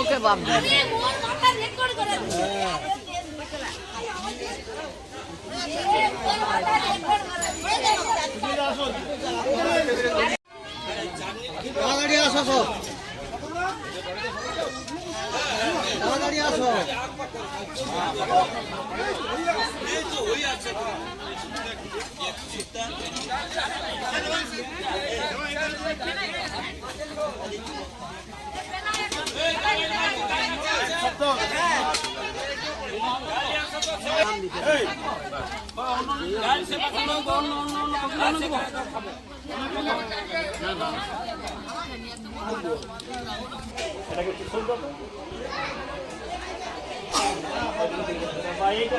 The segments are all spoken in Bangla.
ওকে বাপ এটাকে পিছল দাও এইটা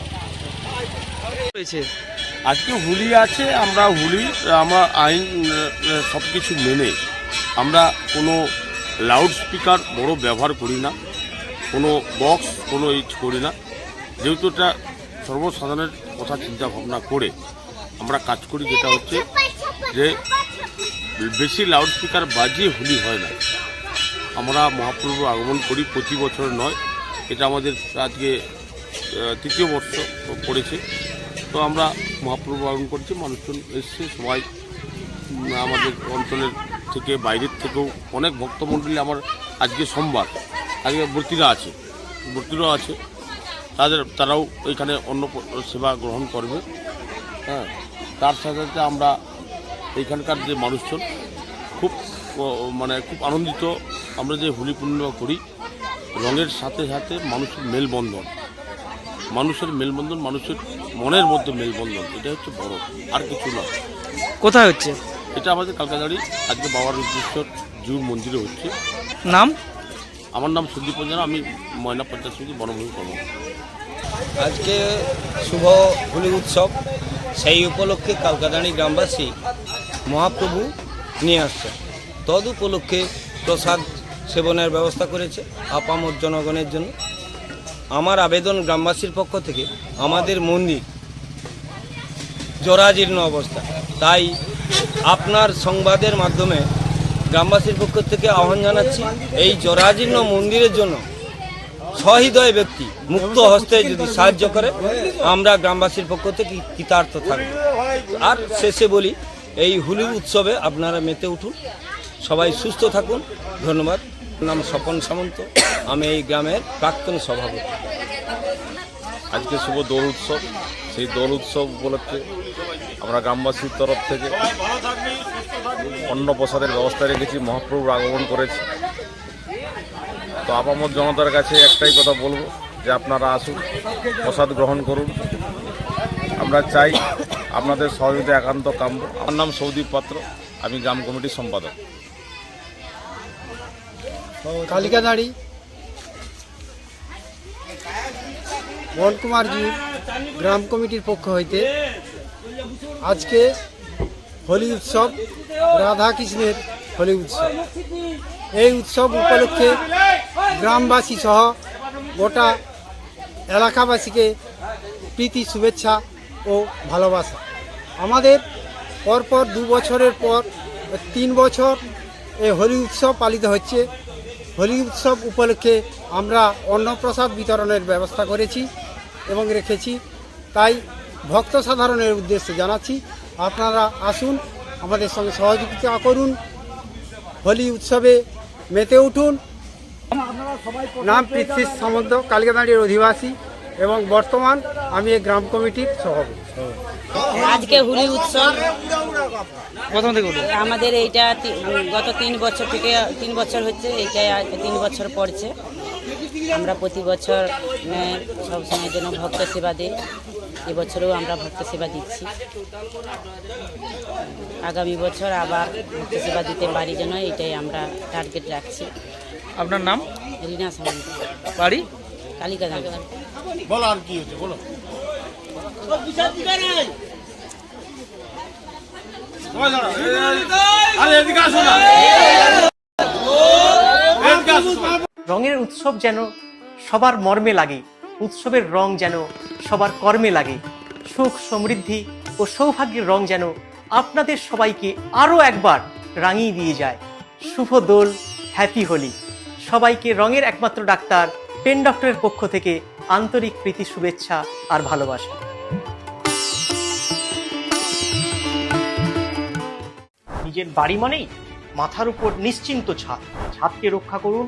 রয়েছে। আজকে হুলি আছে, আমরা হুলি, আমরা আইন সব কিছু মেনে আমরা কোনো লাউড স্পিকার বড় ব্যবহার করি না, কোনো বক্স কোনো এই করি না। যেহেতু এটা সর্বসাধারণের কথা চিন্তা ভাবনা করে আমরা কাজ করি, যেটা হচ্ছে যে বেশি লাউড স্পিকার বাজিয়ে হুলি হয় না। আমরা মহাপ্রভু আগমন করি, প্রতি বছর নয়। এটা আমাদের আজকে তৃতীয় বর্ষ পড়েছে। তো আমরা মহাপ্রভু আগমন করছি, মানুষজন এসছে, সবাই আমাদের অঞ্চলের থেকে, বাইরের থেকেও অনেক ভক্তমণ্ডলী আমার আজকে সোমবার, আজকে ভর্তিরা আছে ভর্তিরাও আছে। তাদের, তারাও এখানে অন্য সেবা গ্রহণ করবে। হ্যাঁ তার সাথে সাথে আমরা এইখানকার যে মানুষজন, খুব মানে খুব আনন্দিত। আমরা যে হোলি পূর্ণিমা করি, রঙের সাথে সাথে মানুষের মেলবন্ধন। মানুষের মেলবন্ধন মানুষের মনের মধ্যে মেলবন্ধন এটা হচ্ছে বড় আর কিছু না। কোথায় হচ্ছে? এটা আমাদের কালকাতারি আজকে বাবার উদ্দেশ্যর জু মন্দিরে হচ্ছে। নাম? আমার নাম সন্দীপ পঞ্জানা আমি ময়না পঞ্চায়েত সমিতি বনভূমি কর্ম আজকে শুভ হোলি উৎসব সেই উপলক্ষে কালকাতানি গ্রামবাসী মহাপ্রভু নিয়ে আসছে। তদ উপলক্ষে প্রসাদ সেবনের ব্যবস্থা করেছে আপামর জনগণের জন্য। আমার আবেদন গ্রামবাসীর পক্ষ থেকে আমাদের মন্দির জরাজীর্ণ অবস্থা। তাই আপনার সংবাদের মাধ্যমে গ্রামবাসীর পক্ষ থেকে আহ্বান জানাচ্ছি, এই জরাজীর্ণ মন্দিরের জন্য সহৃদয় ব্যক্তি মুক্ত হস্তে যদি সাহায্য করে, আমরা গ্রামবাসীর পক্ষ থেকে কৃতার্থ থাকব। আর শেষে বলি, এই হোলি উৎসবে আপনারা মেতে উঠুন, সবাই সুস্থ থাকুন, ধন্যবাদ। নাম স্বপন সামন্ত। আমি এই গ্রামের প্রাক্তন সভাপতি। আজকে শুভ দোল উৎসব। সেই দোল উৎসব উপলক্ষে আমরা গ্রামবাসীর তরফ থেকে অন্ন প্রসাদের ব্যবস্থা রেখেছি মহাপ্রভুর আগমন করেছে। তো আপামত জনতার কাছে একটাই কথা বলব যে আপনারা আসুন প্রসাদ গ্রহণ করুন। আমরা চাই আপনাদের সহযোগিতা একান্ত কাম্য। আমার নাম সৌদীপ পাত্র আমি গ্রাম কমিটির সম্পাদক। কালিকাদাড়ি বনকুমারজি গ্রাম কমিটির পক্ষ হইতে আজকে হোলি উৎসব, রাধা কৃষ্ণের হোলি উৎসব। এই উৎসব উপলক্ষে গ্রামবাসী সহ গোটা এলাকাবাসীকে প্রীতি, শুভেচ্ছা ও ভালোবাসা। আমাদের পরপর দু বছরের পর, তিন বছর এই হোলি উৎসব পালিত হচ্ছে। হোলি উৎসব উপলক্ষে আমরা অন্নপ্রসাদ বিতরণের ব্যবস্থা করেছি। এবং রেখেছি। তাই ভক্ত সাধারণের উদ্দেশ্যে জানাচ্ছি আপনারা আসুন আমাদের সঙ্গে সহযোগিতা করুন হোলি উৎসবে মেতে উঠুন। নাম পৃথ্বী সামন্ত কালিকাদাঁড়ির অধিবাসী এবং বর্তমান আমি এই গ্রাম কমিটির সভাপতি। আজকে হোলি উৎসব। প্রথম থেকে আমাদের এইটা গত তিন বছর থেকে তিন বছর হচ্ছে এইটাই আজ তিন বছর পড়ছে। আমরা প্রতি বছর সবসময়ের জন্য ভক্ত সেবা দিই। এবছরেও আমরা ভক্ত সেবা দিচ্ছি। আগামী বছর আবার ভক্ত সেবা দিতে পারি যেন এটাই আমরা টার্গেট রাখছি। আপনার নাম? রিনা সামন্ত। বাড়ি? কালিকা দাঁড় রঙের উৎসব যেন সবার মর্মে লাগে, উৎসবের রং যেন সবার কর্মে লাগে। সুখ সমৃদ্ধি ও সৌভাগ্যের রং যেন আপনাদের সবাইকে আরও একবার রাঙিয়ে দিয়ে যায়। শুভ দোল, হ্যাপি হোলি। সবাইকে রঙের একমাত্র ডাক্তার, পেন ডক্টরের পক্ষ থেকে আন্তরিক প্রীতি, শুভেচ্ছা আর ভালোবাসা। নিজের বাড়ি মানেই মাথার উপর নিশ্চিন্ত ছাদ। ছাদকে রক্ষা করুন